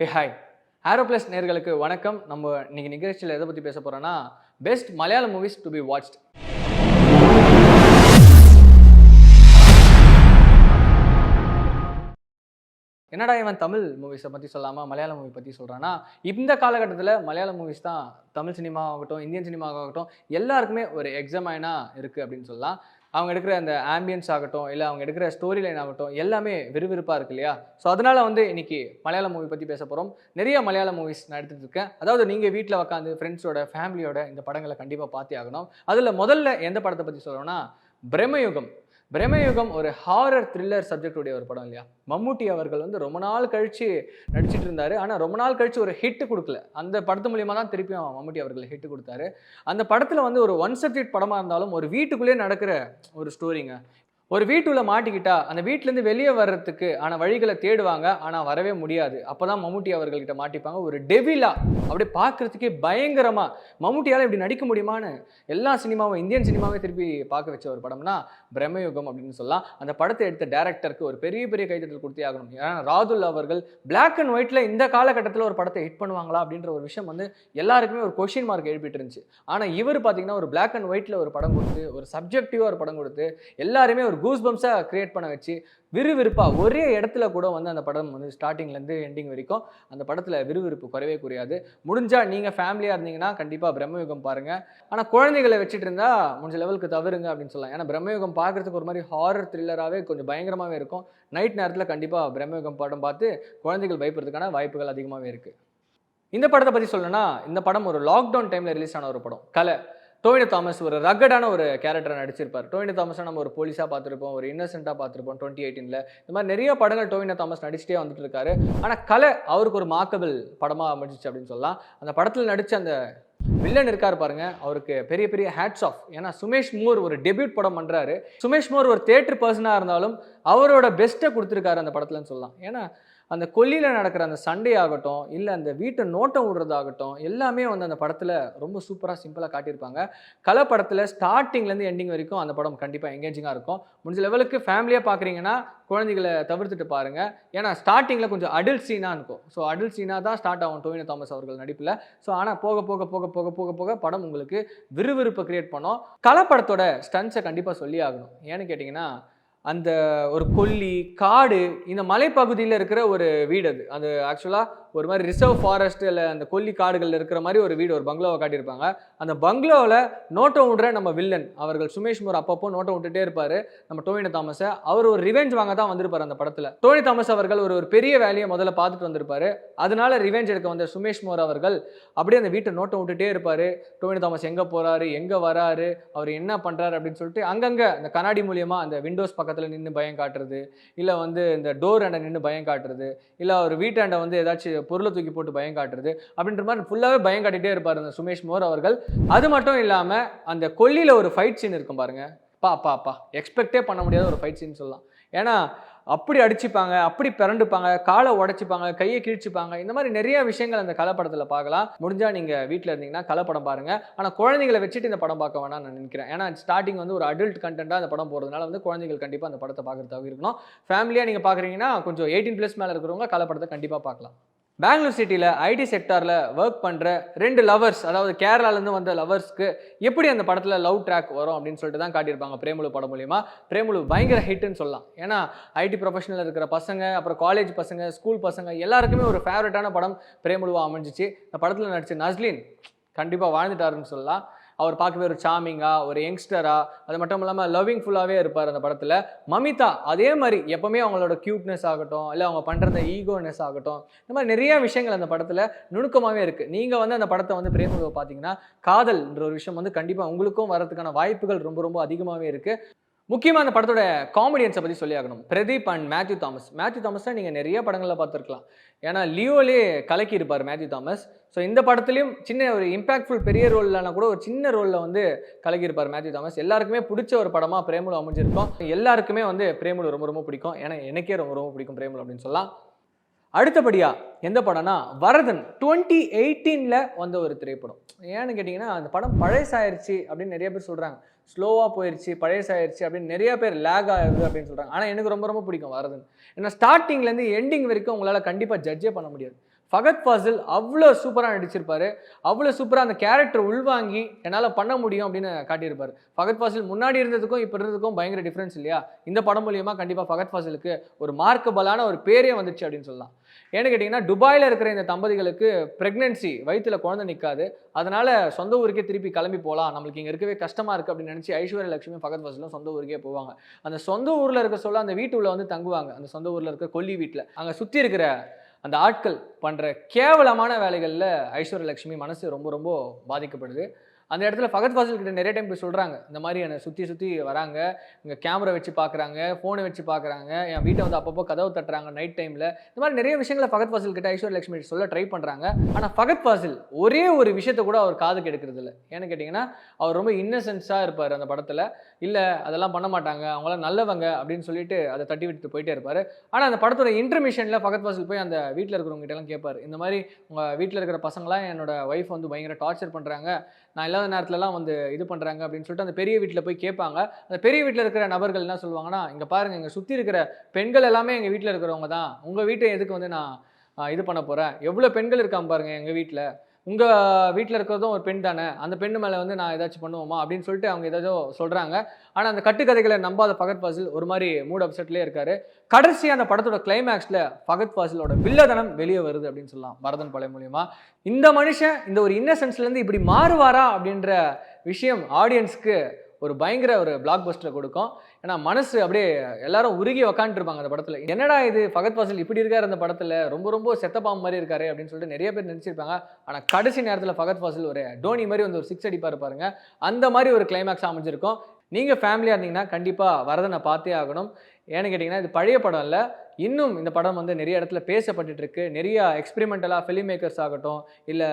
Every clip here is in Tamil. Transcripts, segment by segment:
ஹே ஹாய் ஆரோப்ளஸ் நேர்களுக்கு வணக்கம். நம்ம இன்னைக்கு நிகழ்ச்சியில் எதை பற்றி பேச போகிறோன்னா பெஸ்ட் மலையாள மூவிஸ் டு பி வாட்ச்ட் என்னடா இவன் தமிழ் மூவிஸை பற்றி சொல்லாமல் மலையாள மூவி பற்றி சொல்கிறான்னா இந்த காலகட்டத்தில் மலையாள மூவிஸ் தான் தமிழ் சினிமா ஆகட்டும் இந்தியன் சினிமா ஆகட்டும் எல்லாருக்குமே ஒரு எக்ஸாமைனாக இருக்குது அப்படின்னு சொல்லலாம். அவங்க எடுக்கிற அந்த ஆம்பியன்ஸ் ஆகட்டும் இல்லை அவங்க எடுக்கிற ஸ்டோரி லைன் ஆகட்டும் எல்லாமே விறுவிறுப்பாக இருக்கு இல்லையா? ஸோ அதனால் வந்து இன்றைக்கி மலையாள மூவி பற்றி பேச போகிறோம் நிறைய மலையாள மூவிஸ் நான் எடுத்துகிட்டு இருக்கேன். அதாவது நீங்கள் வீட்டில் உட்காந்து ஃப்ரெண்ட்ஸோட ஃபேமிலியோட இந்த படங்களை கண்டிப்பாக பார்த்தே ஆகணும். அதில் முதல்ல எந்த படத்தை பற்றி சொல்லணும்னா பிரம்மயுகம். பிரமயுகம் ஒரு ஹாரர் த்ரில்லர் சப்ஜெக்ட் உடைய ஒரு படம் இல்லையா? மம்முட்டி அவர்கள் வந்து ரொம்ப நாள் கழிச்சு நடிச்சிட்டு இருந்தாரு. ஆனால் ரொம்ப நாள் கழிச்சு ஒரு ஹிட் கொடுக்கல. அந்த படத்து மூலியமாக தான் திருப்பியும் மம்முட்டி அவர்கள் ஹிட் கொடுத்தாரு. அந்த படத்தில் வந்து ஒரு ஒன் சப்ஜெக்ட் படமாக இருந்தாலும் ஒரு வீட்டுக்குள்ளேயே நடக்கிற ஒரு ஸ்டோரிங்க ஒரு வீட்டுள்ள மாட்டிக்கிட்டா அந்த வீட்டிலேருந்து வெளியே வர்றதுக்கு ஆன வழிகளை தேடுவாங்க ஆனால் வரவே முடியாது. அப்போ தான் மம்முட்டி அவர்கள்கிட்ட மாட்டிப்பாங்க. ஒரு டெவிலா அப்படியே பார்க்கறதுக்கே பயங்கரமாக மம்முட்டியால் இப்படி நடிக்க முடியுமான்னு எல்லா சினிமாவும் இந்தியன் சினிமாவே திருப்பி பார்க்க வச்ச ஒரு படம்னா பிரம்மயுகம் அப்படின்னு சொல்லலாம். அந்த படத்தை எடுத்த டேரக்டருக்கு ஒரு பெரிய பெரிய கைத்தட்டல் கொடுத்தே ஆகணும். ஏன்னா ராதுல் அவர்கள் பிளாக் அண்ட் ஒயிட்ல இந்த காலகட்டத்தில் ஒரு படத்தை ஹிட் பண்ணுவாங்களா அப்படின்ற ஒரு விஷயம் வந்து எல்லாருக்குமே ஒரு கொஷின் மார்க் எழுப்பிட்டு இருந்துச்சு. ஆனால் இவர் பார்த்தீங்கன்னா ஒரு பிளாக் அண்ட் ஒயிட்டில் ஒரு படம் கொடுத்து ஒரு சப்ஜெக்டிவாக ஒரு படம் கொடுத்து எல்லாருமே ஒரு கூஸ் பம்ஸாக கிரியேட் பண்ண வச்சு விறுவிறுப்பாக ஒரே இடத்துல கூட வந்து அந்த படம் வந்து ஸ்டார்டிங்லேருந்து எண்டிங் வரைக்கும் அந்த படத்தில் விறுவிறுப்பு குறைவே குறையாது. முடிஞ்சால் நீங்கள் ஃபேமிலியாக இருந்தீங்கன்னா கண்டிப்பாக பிரம்மயுகம் பாருங்கள் ஆனால் குழந்தைகளை வச்சுட்டு இருந்தால் முடிஞ்ச லெவலுக்கு தவறுங்க அப்படின்னு சொல்லலாம். ஏன்னா பிரம்மயுகம் பார்க்கறதுக்கு ஒரு மாதிரி ஹாரர் த்ரில்லராகவே கொஞ்சம் பயங்கரமாகவே இருக்கும். நைட் நேரத்தில் கண்டிப்பாக பிரம்மயுகம் படம் பார்த்து குழந்தைகள் பயப்படுறதுக்கான வாய்ப்புகள் அதிகமாகவே இருக்குது இந்த படத்தை பற்றி சொல்லணும்னா இந்த படம் ஒரு லாக்டவுன் டைமில் ரிலீஸ் ஆன ஒரு படம். கலை. டோனி தாமஸ் ஒரு ரகடான ஒரு கேரக்டரை நடிச்சிருப்பார். டோனி தாமஸை நம்ம ஒரு போலீஸாக பார்த்துருப்போம் ஒரு இன்னசென்ட்டாக பார்த்துருப்போம் டுவெண்ட்டி எயிட்டீனில் இந்த மாதிரி நிறைய படங்கள் டோவினா தாமஸ் நடிச்சிட்டே வந்துட்டு இருக்காரு ஆனால் கலை அவருக்கு ஒரு மாக்கபிள் படமாக அமைஞ்சிச்சு அப்படின்னு சொல்லலாம். அந்த படத்தில் நடித்த அந்த வில்லன் இருக்கார் பாருங்க அவருக்கு பெரிய பெரிய ஹேட்ஸ் ஆஃப் ஏன்னா சுமேஷ் மோர் ஒரு டெபியூட் படம் பண்ணுறாரு சுமேஷ் மோர் ஒரு தேட்டர் பர்சனாக இருந்தாலும் அவரோட பெஸ்ட்டை கொடுத்துருக்காரு அந்த படத்துலன்னு சொல்லலாம். ஏன்னா அந்த கொல்லியில் நடக்கிற அந்த சண்டே ஆகட்டும் இல்லை அந்த வீட்டை நோட்டம் விடுறதாகட்டும் எல்லாமே வந்து அந்த படத்தில் ரொம்ப சூப்பராக சிம்பிளாக காட்டியிருப்பாங்க. கலை படத்தில் ஸ்டார்டிங்லேருந்து எண்டிங் வரைக்கும் அந்த படம் கண்டிப்பாக எங்கேஜிங்காக இருக்கும். முடிஞ்ச லெவலுக்கு ஃபேமிலியாக பார்க்குறீங்கன்னா குழந்தைகளை தவிர்த்துட்டு பாருங்க. ஏன்னா ஸ்டார்டிங்கில் கொஞ்சம் அடல்ட் சீனாக இருக்கும். ஸோ அடல்ட் சீனாக தான் ஸ்டார்ட் ஆகும் டோவினோ தாமஸ் அவர்கள் நடிப்பில். ஸோ ஆனால் போக போக போக போக போக போக படம் உங்களுக்கு விறுவிறுப்பை கிரியேட் பண்ணோம். கலப்படத்தோட ஸ்டன்ஸை கண்டிப்பாக சொல்லி ஆகணும். ஏன்னு கேட்டிங்கன்னா அந்த ஒரு கொல்லி காடு இந்த மலைப்பகுதியில் இருக்கிற ஒரு வீடு அது. அது ஆக்சுவலாக ஒரு மாதிரி ரிசர்வ் ஃபாரஸ்ட் இல்லை அந்த கொல்லி காடுகளில் இருக்கிற மாதிரி ஒரு வீடு ஒரு பங்களாவை காட்டியிருப்பாங்க. அந்த பங்களாவில் நோட்டம் விடுற நம்ம வில்லன் அவர்கள் சுமேஷ் மூர் அப்பப்போ நோட்டம் விட்டுட்டே இருப்பார். நம்ம டோவினோ தாமஸை. அவர் ஒரு ரிவெஞ்ச் வாங்க தான் வந்திருப்பார் அந்த படத்தில். டோனி தாமஸ் அவர்கள் ஒரு ஒரு பெரிய வேலையை முதல்ல பார்த்துட்டு வந்திருப்பார். அதனால ரிவெஞ்ச் எடுக்க வந்த சுமேஷ் மோர் அவர்கள் அப்படியே அந்த வீட்டை நோட்டம் விட்டுட்டே இருப்பார். டோனி தாமஸ் எங்கே போகிறாரு எங்கே வராரு? அவர் என்ன பண்ணுறாரு அப்படின்னு சொல்லிட்டு அங்கங்கே அந்த கண்ணாடி மூலியமாக அந்த விண்டோஸ் பக்கத்தில் நின்று பயம் காட்டுறது. இல்லை வந்து இந்த டோர் அண்டை நின்று பயம் காட்டுறது. இல்லை அவர் வீட்டாண்டை வந்து ஏதாச்சும் பொருளை தூக்கி போட்டு பயம் காட்டுறது அப்படின்ற மாதிரி ஃபுல்லாகவே பயம் காட்டிகிட்டே இருப்பார் அந்த சுமேஷ் மோர் அவர்கள். அது மட்டும் இல்லாமல் அந்த கொல்லியில் ஒரு ஃபைட் சீன் இருக்கும் பாருங்க. பா பா பா. எக்ஸ்பெக்டே பண்ண முடியாத ஒரு ஃபைட் சீன் சொல்லலாம். ஏன்னா அப்படி அடிச்சுப்பாங்க அப்படி பிறண்டுப்பாங்க காலை உடைச்சிப்பாங்க கையை கிழிச்சுப்பாங்க. இந்த மாதிரி நிறைய விஷயங்கள் அந்த கலைப்படத்தில் பார்க்கலாம். முடிஞ்சால் நீங்கள் வீட்டில் இருந்தீங்கன்னா கலைப்படம் பாருங்கள் ஆனால் குழந்தைங்களை வச்சுட்டு இந்த படம் பார்க்க வேணாம் நான் நினைக்கிறேன். ஏன்னா ஸ்டார்டிங் வந்து ஒரு அடல்ட் கண்டென்ட்டாக அந்த படம் போகிறதுனால வந்து குழந்தைகள் கண்டிப்பாக அந்த படத்தை பார்க்குறதாக இருக்கணும். ஃபேமிலியாக நீங்கள் பார்க்குறீங்கன்னா கொஞ்சம் எயிட்டீன் ப்ளஸ் மேலே இருக்கிறவங்க கலைப்படத்தை கண்டிப்பாக பார்க்கலாம். பெங்களூர் சிட்டியில் ஐடி செக்டாரில் ஒர்க் பண்ணுற ரெண்டு லவர்ஸ் அதாவது கேரளாலேருந்து வந்த லவர்ஸ்க்கு எப்படி அந்த படத்தில் லவ் ட்ராக் வரும் அப்படின்னு சொல்லிட்டு தான் காட்டியிருப்பாங்க பிரேமுலு படம் மூலியமாக பிரேமுலு பயங்கர ஹிட்னு சொல்லலாம். ஏன்னா ஐடி ப்ரொஃபஷனில் இருக்கிற பசங்க அப்புறம் காலேஜ் பசங்க ஸ்கூல் பசங்க எல்லாருக்குமே ஒரு ஃபேவரட்டான படம் பிரேமுலுவாக அமைஞ்சிச்சு. இந்த படத்தில் நடித்த நஸ்லின் கண்டிப்பாக வாழ்ந்துட்டாருன்னு சொல்லலாம். அவர் பார்க்கவே ஒரு சாமிங்கா ஒரு யங்ஸ்டராக அது மட்டும் இல்லாமல் லவ்விங் ஃபுல்லாகவே இருப்பார் அந்த படத்தில். மமிதா அதே மாதிரி எப்போவுமே அவங்களோட க்யூட்னஸ் ஆகட்டும் இல்லை அவங்க பண்ணுற ஈகோனஸ் ஆகட்டும் இந்த மாதிரி நிறைய விஷயங்கள் அந்த படத்தில் நுணுக்கமாகவே இருக்குது நீங்கள் வந்து அந்த படத்தை வந்து பிரேமலுவை பார்த்தீங்கன்னா காதல்ன்ற ஒரு விஷயம் வந்து கண்டிப்பாக உங்களுக்கும் வரதுக்கான வாய்ப்புகள் ரொம்ப ரொம்ப அதிகமாகவே இருக்குது முக்கியமாக அந்த படத்தோட காமெடியன்ஸை பற்றி சொல்லி ஆகணும். பிரதீப் அண்ட் மேத்யூ தாமஸ் மேத்யூ தாமஸ் தான் நீங்கள் நிறைய படங்களில் பார்த்துருக்கலாம். ஏன்னா லியோலே கலக்கி இருப்பார் மேத்யூ தாமஸ் ஸோ இந்த படத்துலையும் சின்ன ஒரு இம்பாக்ட்ஃபுல் பெரிய ரோல்லனா கூட ஒரு சின்ன ரோலில் வந்து கலக்கியிருப்பார் மேத்யூ தாமஸ் எல்லாருக்குமே பிடிச்ச ஒரு படமாக பிரேமுலு அமைஞ்சிருக்கும். எல்லாருக்குமே வந்து பிரேமுலு ரொம்ப ரொம்ப பிடிக்கும். ஏன்னா எனக்கே ரொம்ப ரொம்ப பிடிக்கும் பிரேமுலு அப்படின்னு சொல்லலாம். அடுத்தபடியாக எந்த படம்னா வரதன் டுவெண்ட்டி எயிட்டீனில் வந்த ஒரு திரைப்படம். ஏன்னு கேட்டிங்கன்னா அந்த படம் பழசாயிருச்சு அப்படின்னு நிறைய பேர் சொல்கிறாங்க ஸ்லோவாக போயிடுச்சு போயிருச்சு ஆயிடுச்சு அப்படின்னு நிறைய பேர் லேக் ஆகுது அப்படின்னு சொல்கிறாங்க ஆனால் எனக்கு ரொம்ப ரொம்ப பிடிக்கும் வரதுன்னு. ஏன்னா ஸ்டார்டிங்லேருந்து எண்டிங் வரைக்கும் உங்களால் கண்டிப்பாக ஜட்ஜே பண்ண முடியாது. ஃபகத் ஃபாசில் அவ்வளோ சூப்பராக நடிச்சிருப்பார். அவ்வளோ சூப்பராக அந்த கேரக்டர் உள்வாங்கி என்னால் பண்ண முடியும் அப்படின்னு காட்டியிருப்பார். ஃபகத் ஃபாசில் முன்னாடி இருந்ததுக்கும் இப்போ இருந்ததுக்கும் பயங்கர டிஃப்ரென்ஸ் இல்லையா? இந்த படம் மூலியமாக கண்டிப்பாக ஃபகத் ஃபாசிலுக்கு ஒரு மார்க்கபலான ஒரு பேரே வந்துச்சு அப்படின்னு சொல்லலாம். ஏன்னு கேட்டிங்கன்னா துபாயில் இருக்கிற இந்த தம்பதிகளுக்கு ப்ரெக்னென்சி வயிற்றில் குழந்தை நிற்காது அதனால் சொந்த ஊருக்கே திருப்பி கிளம்பி போகலாம் நம்மளுக்கு இங்கே இருக்கவே கஷ்டமாக இருக்குது அப்படின்னு நினச்சி ஐஸ்வர்ய லட்சுமி பகத் வசலும் சொந்த ஊருக்கே போவாங்க. அந்த சொந்த ஊரில் இருக்க சொல்ல அந்த வீட்டுள்ள வந்து தங்குவாங்க. அந்த சொந்த ஊரில் இருக்க கொல்லி வீட்டில் அங்கே சுற்றி இருக்கிற அந்த ஆட்கள் பண்ணுற கேவலமான வேலைகளில் ஐஸ்வர்ய லட்சுமி மனசு ரொம்ப ரொம்ப பாதிக்கப்படுது. அந்த இடத்துல ஃபகத் ஃபாசில் கிட்ட நிறைய டைம் போய் சொல்கிறாங்க இந்த மாதிரி என்னை சுற்றி சுற்றி வராங்க. இங்கே கேமரா வச்சு பார்க்குறாங்க ஃபோனை வச்சு பார்க்குறாங்க என் வீட்டை வந்து அப்பப்போ கதவு தட்டுறாங்க நைட் டைமில் இந்த மாதிரி நிறைய விஷயங்களை ஃபகத் ஃபாசில் கிட்ட ஐஸ்வர்ய லட்சுமி சொல்ல ட்ரை பண்ணுறாங்க ஆனால் ஃபகத் ஃபாசில் ஒரே ஒரு விஷயத்த கூட அவர் காது கெடுக்கிறது இல்லை. ஏன்னு கேட்டிங்கன்னா அவர் ரொம்ப இன்னசென்ஸாக இருப்பார் அந்த படத்தில். இல்லை அதெல்லாம் பண்ண மாட்டாங்க. அவங்களாம் நல்லவங்க அப்படின்னு சொல்லிட்டு அதை தட்டி விட்டு போயிட்டே இருப்பார். ஆனால் அந்த படத்தோட இன்டர்மிஷனில் ஃபகத் ஃபாசில் போய் அந்த வீட்டில் இருக்கிறவங்க கேட்பார் இந்த மாதிரி உங்கள் வீட்டில் இருக்கிற பசங்களாம் என்னோட ஒய்ஃப் வந்து பயங்கர டார்ச்சர் பண்ணுறாங்க நான் இல்லாத நேரத்துலலாம் வந்து இது பண்ணுறாங்க அப்படின்னு சொல்லிட்டு அந்த பெரிய வீட்டில் போய் கேட்பாங்க. அந்த பெரிய வீட்டில் இருக்கிற நபர்கள் என்ன சொல்லுவாங்கன்னா இங்கே பாருங்கள் இங்கே சுற்றி இருக்கிற பெண்கள் எல்லாமே எங்கள் வீட்டில் இருக்கிறவங்க தான். உங்கள் வீட்டை எதுக்கு வந்து நான் இது பண்ண போகிறேன் எவ்வளோ பெண்கள் இருக்காங்க பாருங்கள் எங்கள் வீட்டில் உங்கள் வீட்டில் இருக்கிறதும் ஒரு பெண் தானே? அந்த பெண்ணு மேலே வந்து நான் ஏதாச்சும் பண்ணுவோமா? அப்படின்னு சொல்லிட்டு அவங்க ஏதாச்சும் சொல்கிறாங்க ஆனால் அந்த கட்டுக்கதைகளை நம்பாத ஃபகத் ஃபாசில் ஒரு மாதிரி மூட் அப்செட்லேயே இருக்கார். கடைசி அந்த படத்தோட கிளைமேக்ஸில் ஃபகத் ஃபாசிலோட வில்லதனம் வெளியே வருது அப்படின்னு சொல்லலாம் பரதன் பழைய மூலியமாக இந்த மனுஷன் இந்த ஒரு இன்னசென்ஸ்லேருந்து இப்படி மாறுவாரா அப்படின்ற விஷயம் ஆடியன்ஸ்க்கு ஒரு பயங்கர ஒரு பிளாக் பஸ்டரை கொடுக்கும். ஏன்னா மனசு அப்படியே எல்லாரும் உருகி உக்காந்துருப்பாங்க அந்த படத்தில். என்னடா இது ஃபகத் ஃபாசில் இப்படி இருக்காரு அந்த படத்தில்? ரொம்ப ரொம்ப செத்த பாம்பு மாதிரி இருக்காரு அப்படின்னு சொல்லிட்டு நிறைய பேர் நினச்சிருப்பாங்க. ஆனால் கடைசி நேரத்தில் ஃபகத் ஃபாசில் ஒரு டோனி மாதிரி வந்து ஒரு சிக்ஸ் அடிப்பார் பாருங்க. அந்த மாதிரி ஒரு கிளைமேக்ஸ் அமைஞ்சிருக்கும். நீங்கள் ஃபேமிலியாக இருந்தீங்கன்னா கண்டிப்பாக வரதனை பார்த்தே ஆகணும். ஏன்னு கேட்டிங்கன்னா இது பழைய படம் இல்லை. இன்னும் இந்த படம் வந்து நிறைய இடத்துல பேசப்பட்டுட்டு இருக்கு. நிறைய எக்ஸ்பெரிமெண்டலாக ஃபிலிம் மேக்கர்ஸ் ஆகட்டும் இல்லை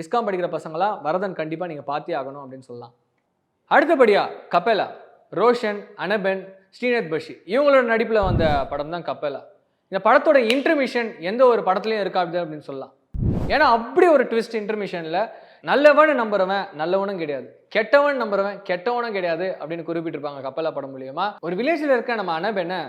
விஸ்காம் படிக்கிற பசங்களாம் வரதன் கண்டிப்பாக நீங்கள் பார்த்தே ஆகணும் அப்படின்னு சொல்லலாம். அடுத்தபடியா கப்பேலா. ரோஷன் அனபென் ஸ்ரீநத் பஷி. இவங்களோட நடிப்பில் வந்த படம் தான் கப்பலா. இந்த படத்தோட இன்டர்மிஷன் எந்த ஒரு படத்துலையும் இருக்காது அப்படின்னு சொல்லலாம். ஏன்னா அப்படி ஒரு ட்விஸ்ட் இன்டர்மிஷனில் நல்லவன் நம்புறவன் நல்லவனும் கிடையாது. கெட்டவன் நம்புறவன் கெட்டவனும் கிடையாது அப்படின்னு குறிப்பிட்டிருப்பாங்க கப்பலா படம் மூலியமா. ஒரு வில்லேஜில் இருக்க நம்ம அனபெண்ணை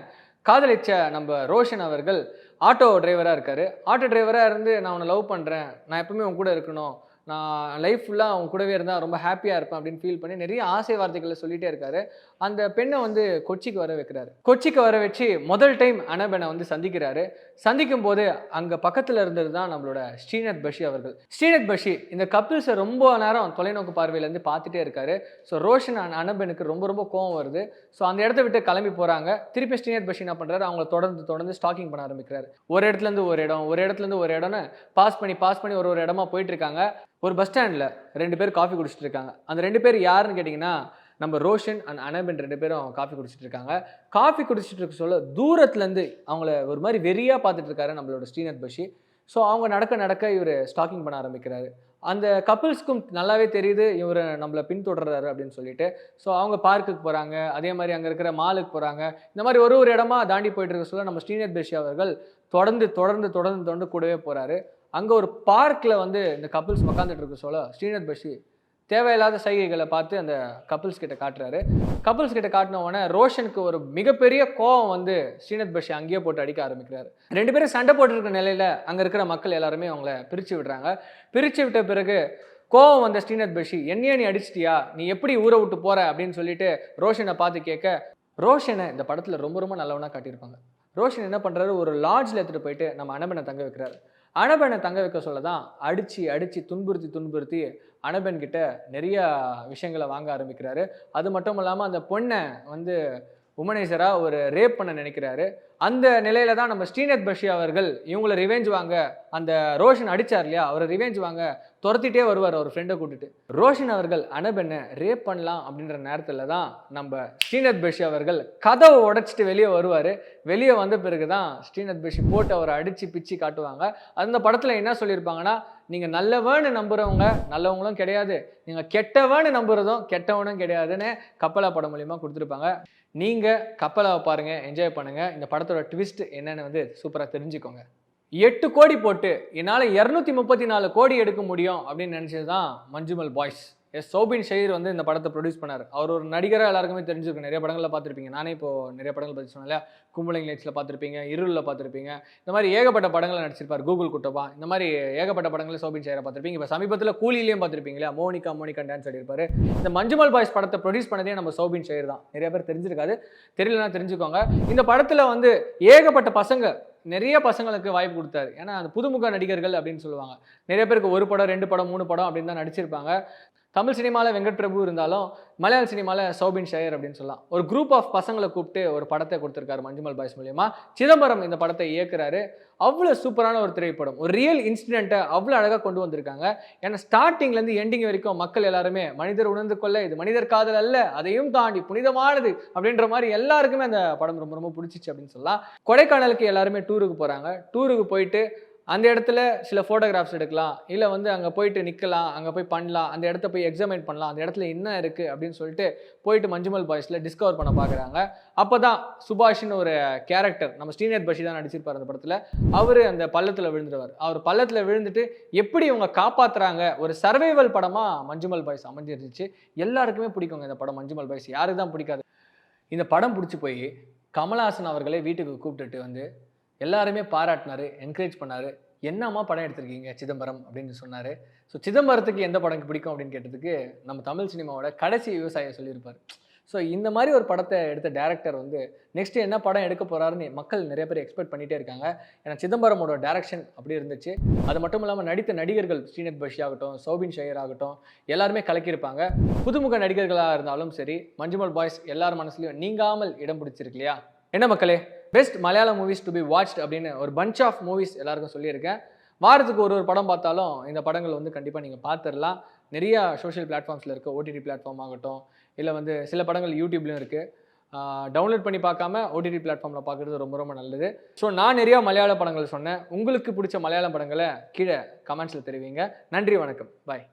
காதலிச்ச நம்ம ரோஷன் அவர்கள் ஆட்டோ டிரைவராக இருக்காரு. ஆட்டோ டிரைவராக இருந்து நான் உன்னை லவ் பண்ணுறேன் நான் எப்பவுமே உன் கூட இருக்கணும். நான் லைஃப் ஃபுல்லாக அவங்க கூடவே இருந்தால் ரொம்ப ஹாப்பியாக இருப்பேன் அப்படின்னு ஃபீல் பண்ணி நிறைய ஆசை வார்த்தைகளை சொல்லிகிட்டே இருக்காரு. அந்த பெண்ணை வந்து கொச்சிக்கு வர வைக்கிறாரு. கொச்சிக்கு வர வச்சு முதல் டைம் அனபெனை வந்து சந்திக்கிறாரு. சந்திக்கும் போது அங்கே பக்கத்தில் இருந்தது தான் நம்மளோட ஸ்ரீநத் பஷி அவர்கள். ஸ்ரீநத் பஷி இந்த கப்பிள்ஸை ரொம்ப நேரம் தொலைநோக்கு பார்வையிலேருந்து பார்த்துட்டே இருக்காரு. ஸோ ரோஷன் அனபெனுக்கு ரொம்ப ரொம்ப கோவம் வருது. ஸோ அந்த இடத்த விட்டு கிளம்பி போகிறாங்க திருப்பி ஸ்ரீநத் பஷி என்ன பண்ணுறாரு அவங்கள தொடர்ந்து தொடர்ந்து ஸ்டாக்கிங் பண்ண ஆரம்பிக்கிறாரு. ஒரு இடத்துலேருந்து ஒரு இடம் ஒரு இடத்துலேருந்து ஒரு இடம்னு பாஸ் பண்ணி பாஸ் பண்ணி ஒரு ஒரு இடமா போயிட்டு இருக்காங்க. ஒரு பஸ் ஸ்டாண்டில் ரெண்டு பேர் காஃபி குடிச்சிட்டு இருக்காங்க. அந்த ரெண்டு பேர் யாருன்னு கேட்டிங்கன்னா நம்ம ரோஷன் அண்ட் அனபின் ரெண்டு பேரும் காஃபி குடிச்சிட்டு இருக்காங்க. காஃபி குடிச்சிட்டு இருக்க சொல்ல தூரத்துலேருந்து அவங்கள ஒரு மாதிரி வெறியாக பார்த்துட்டு இருக்காரு நம்மளோட ஸ்ரீநாத் பஷி. ஸோ அவங்க நடக்க நடக்க இவர் ஸ்டாக்கிங் பண்ண ஆரம்பிக்கிறாரு. அந்த கப்பிள்ஸ்க்கும் நல்லாவே தெரியுது இவர் நம்மளை பின்தொடர்றாரு அப்படின்னு சொல்லிட்டு. ஸோ அவங்க பார்க்குக்கு போகிறாங்க அதே மாதிரி அங்கே இருக்கிற மாலுக்கு போகிறாங்க இந்த மாதிரி ஒரு ஒரு இடமா தாண்டி போயிட்டு இருக்க சொல்ல நம்ம ஸ்ரீநாத் பஷி அவர்கள் தொடர்ந்து தொடர்ந்து தொடர்ந்து தொடர்ந்து கூடவே போகிறாரு அங்கே ஒரு பார்க்கில் வந்து இந்த கப்புல்ஸ் உட்காந்துட்டு இருக்க சொல்ல ஸ்ரீநாத் பஷி தேவையில்லாத சைகைகளை பார்த்து அந்த கப்புல்ஸ் கிட்ட காட்டுறாரு. கப்புல்ஸ் கிட்ட காட்டின உடனே ரோஷனுக்கு ஒரு மிகப்பெரிய கோவம் வந்து ஸ்ரீநாத் பஷி அங்கேயே போட்டு அடிக்க ஆரம்பிக்கிறாரு. ரெண்டு பேரும் சண்டை போட்டுருக்க நிலையில் நிலையில இருக்கிற மக்கள் எல்லாருமே அவங்கள பிரித்து விடுறாங்க. பிரித்து விட்ட பிறகு கோவம் வந்த ஸ்ரீநாத் பஷி என்னைய நீ அடிச்சிட்டியா? நீ எப்படி ஊரை விட்டு போற? அப்படின்னு சொல்லிட்டு ரோஷனை பார்த்து கேட்க ரோஷனை இந்த படத்தில் ரொம்ப ரொம்ப நல்லவனா காட்டியிருப்பாங்க. ரோஷன் என்ன பண்ணுறாரு ஒரு லாட்ஜில் எடுத்துட்டு போயிட்டு நம்ம அனபனை தங்க வைக்கிறாரு. அனபனை தங்க வைக்க சொல்ல தான் அடித்து அடிச்சு துன்புறுத்தி துன்புறுத்தி அனபன் கிட்ட நிறைய விஷயங்களை வாங்க ஆரம்பிக்கிறாரு. அது மட்டும் இல்லாமல் அந்த பொண்ணை வந்து உமனேசரா ஒரு ரேப் பண்ண நினைக்கிறாரு. அந்த நிலையில தான் நம்ம ஸ்ரீநத் பஷி அவர்கள் இவங்களை ரிவெஞ்ச் வாங்க அந்த ரோஷன் அடிச்சார் இல்லையா? அவரை ரிவெஞ்ச் வாங்க துரத்திட்டே வருவார் அவர் ஃப்ரெண்டை கூட்டிட்டு. ரோஷன் அவர்கள் அனபெண்ணை ரேப் பண்ணலாம் அப்படின்ற நேரத்தில் தான் நம்ம ஸ்ரீநத் பஷி அவர்கள் கதவை உடைச்சிட்டு வெளியே வருவார். வெளியே வந்த பிறகு தான் ஸ்ரீநத் பஷி போட்டு அவரை அடித்து பிச்சு காட்டுவாங்க. அந்த படத்தில் என்ன சொல்லியிருப்பாங்கன்னா நீங்கள் நல்லவன்னு நம்புகிறவங்க நல்லவங்களும் கிடையாது. நீங்கள் கெட்டவன்னு நம்புகிறதும் கெட்டவனும் கிடையாதுன்னு கப்பலா படம் மூலியமாக கொடுத்துருப்பாங்க. நீங்கள் கப்பலாவை பாருங்கள் என்ஜாய் பண்ணுங்கள் இந்த படத்தோட ட்விஸ்ட் என்னென்னு வந்து சூப்பராக தெரிஞ்சுக்கோங்க. எட்டு கோடி போட்டு என்னால் இரநூத்தி முப்பத்தி நாலு கோடி எடுக்க முடியும் அப்படின்னு நினச்சது தான் மஞ்சுமல் பாய்ஸ் எஸ் சௌபின் ஷெயர் வந்து இந்த படத்தை ப்ரொடியூஸ் பண்ணார். அவர் ஒரு நடிகராக எல்லாருக்குமே தெரிஞ்சிருக்கு நிறைய படங்களில் பார்த்துருப்பீங்க. நானே இப்போ நிறைய படங்கள் பற்றி சொன்னேன் இல்லையா கும்பலிங் லைட்ஸில் பார்த்துருப்பீங்க இருளில் பார்த்துருப்பீங்க. இந்த மாதிரி ஏகப்பட்ட படங்களை நடிச்சிருப்பார். கூகுள் குட்டப்பா. இந்த மாதிரி ஏகப்பட்ட படங்களை சௌபின் ஷெயரை பார்த்துருப்பீங்க. இப்போ சமீபத்தில் கூலிலையும் பார்த்துருப்பீங்களா மோனிகா மோனிகா டான்ஸ் ஆடிருப்பார் இந்த மஞ்சுமல் பாய்ஸ் படத்தை ப்ரொடியூஸ் பண்ணதே நம்ம சௌபின் ஷெயர் தான். நிறைய பேர் தெரிஞ்சிருக்காது. தெரியலனா தெரிஞ்சுக்கோங்க. இந்த படத்தில் வந்து ஏகப்பட்ட பசங்க நிறைய பசங்களுக்கு வாய்ப்பு கொடுத்தாரு. ஏன்னா அந்த புதுமுக நடிகர்கள் அப்படின்னு சொல்லுவாங்க. நிறைய பேருக்கு ஒரு படம் ரெண்டு படம் மூணு படம் அப்படின்னு தான் நடிச்சிருப்பாங்க. தமிழ் சினிமாவில் வெங்கட் பிரபு இருந்தாலும் மலையாள சினிமாவில் சௌபின் ஷயர் அப்படின்னு சொல்லலாம். ஒரு குரூப் ஆஃப் பசங்களை கூப்பிட்டு ஒரு படத்தை கொடுத்துருக்காரு மஞ்சுமல் பாய்ஸ் மூலியமா. சிதம்பரம் இந்த படத்தை இயக்குறாரு. அவ்வளோ சூப்பரான ஒரு திரைப்படம். ஒரு ரியல் இன்சிடென்ட்டை அவ்வளோ அழகாக கொண்டு வந்திருக்காங்க. ஏன்னா ஸ்டார்டிங்லேருந்து எண்டிங் வரைக்கும் மக்கள் எல்லாருமே மனிதர் உணர்ந்து கொள்ள இது மனிதர் காதல் அல்ல அதையும் தாண்டி புனிதமானது அப்படின்ற மாதிரி எல்லாருக்குமே அந்த படம் ரொம்ப ரொம்ப பிடிச்சிச்சு அப்படின்னு சொல்லலாம். கொடைக்கானலுக்கு எல்லாருமே டூருக்கு போகிறாங்க டூருக்கு போயிட்டு அந்த இடத்துல சில ஃபோட்டோகிராஃப்ஸ் எடுக்கலாம். இல்லை வந்து அங்கே போயிட்டு நிற்கலாம் அங்கே போய் பண்ணலாம் அந்த இடத்த போய் எக்ஸாமின் பண்ணலாம் அந்த இடத்துல என்ன இருக்குது அப்படின்னு சொல்லிட்டு போயிட்டு மஞ்சுமல் பாய்ஸில் டிஸ்கவர் பண்ண பார்க்குறாங்க அப்போ தான் சுபாஷ்னு ஒரு கேரக்டர் நம்ம ஸ்ரீநேத் பஷி தான் நடிச்சிருப்பார் அந்த படத்தில். அவர் அந்த பள்ளத்தில் விழுந்துருவார். அவர் பள்ளத்தில் விழுந்துட்டு எப்படி இவங்க காப்பாற்றுறாங்க ஒரு சர்வைவல் படமாக மஞ்சுமல் பாய்ஸ் அமைஞ்சிருந்துச்சு. எல்லாருக்குமே பிடிக்குங்க இந்த படம் மஞ்சுமல் பாய்ஸ் யாருக்கு தான் பிடிக்காது? இந்த படம் பிடிச்சி போய் கமல்ஹாசன் அவர்களே வீட்டுக்கு கூப்பிட்டுட்டு வந்து எல்லாருமே பாராட்டினாரு என்கரேஜ் பண்ணாரு. என்னம்மா படம் எடுத்திருக்கீங்க சிதம்பரம்? அப்படின்னு சொன்னார். ஸோ சிதம்பரத்துக்கு எந்த படம் பிடிக்கும் அப்படின்னு கேட்டதுக்கு நம்ம தமிழ் சினிமாவோட கடைசி விவசாயம் சொல்லியிருப்பார். ஸோ இந்த மாதிரி ஒரு படத்தை எடுத்த டேரக்டர் வந்து நெக்ஸ்ட் என்ன படம் எடுக்க போகிறாருன்னு மக்கள் நிறைய பேர் எக்ஸ்பெக்ட் பண்ணிகிட்டே இருக்காங்க. ஏன்னா சிதம்பரமோட டேரக்ஷன் அப்படி இருந்துச்சு. அது மட்டும் இல்லாமல் நடித்த நடிகர்கள் ஸ்ரீநத் பஷி ஆகட்டும் சௌபின் ஷயர் ஆகட்டும் எல்லாருமே கலக்கியிருப்பாங்க. புதுமுக நடிகர்களாக இருந்தாலும் சரி மஞ்சுமல் பாய்ஸ் எல்லார் மனசுலையும் நீங்காமல் இடம் பிடிச்சிருக்கு இல்லையா? என்ன மக்களே? பெஸ்ட் மலையாள மூவிஸ் டு பி வாட்ச்ட் அப்படின்னு ஒரு பஞ்ச் ஆஃப் மூவிஸ் எல்லாருக்கும் சொல்லியிருக்கேன். வாரத்துக்கு ஒரு ஒரு படம் பார்த்தாலும் இந்த படங்கள் வந்து கண்டிப்பாக நீங்கள் பார்த்துடலாம். நிறைய சோஷியல் பிளாட்ஃபார்ம்ஸில் இருக்குது ஓடிடி பிளாட்ஃபார்ம் ஆகட்டும் இல்லை வந்து சில படங்கள் யூடியூப்லையும் இருக்குது டவுன்லோட் பண்ணி பார்க்காம ஓடிடி பிளாட்ஃபார்மில் பார்க்குறது ரொம்ப ரொம்ப நல்லது. ஸோ நான் நிறையா மலையாள படங்கள் சொன்னேன். உங்களுக்கு பிடிச்ச மலையாள படங்களை கீழே கமெண்ட்ஸில் தெரிவிங்க. நன்றி வணக்கம். பாய்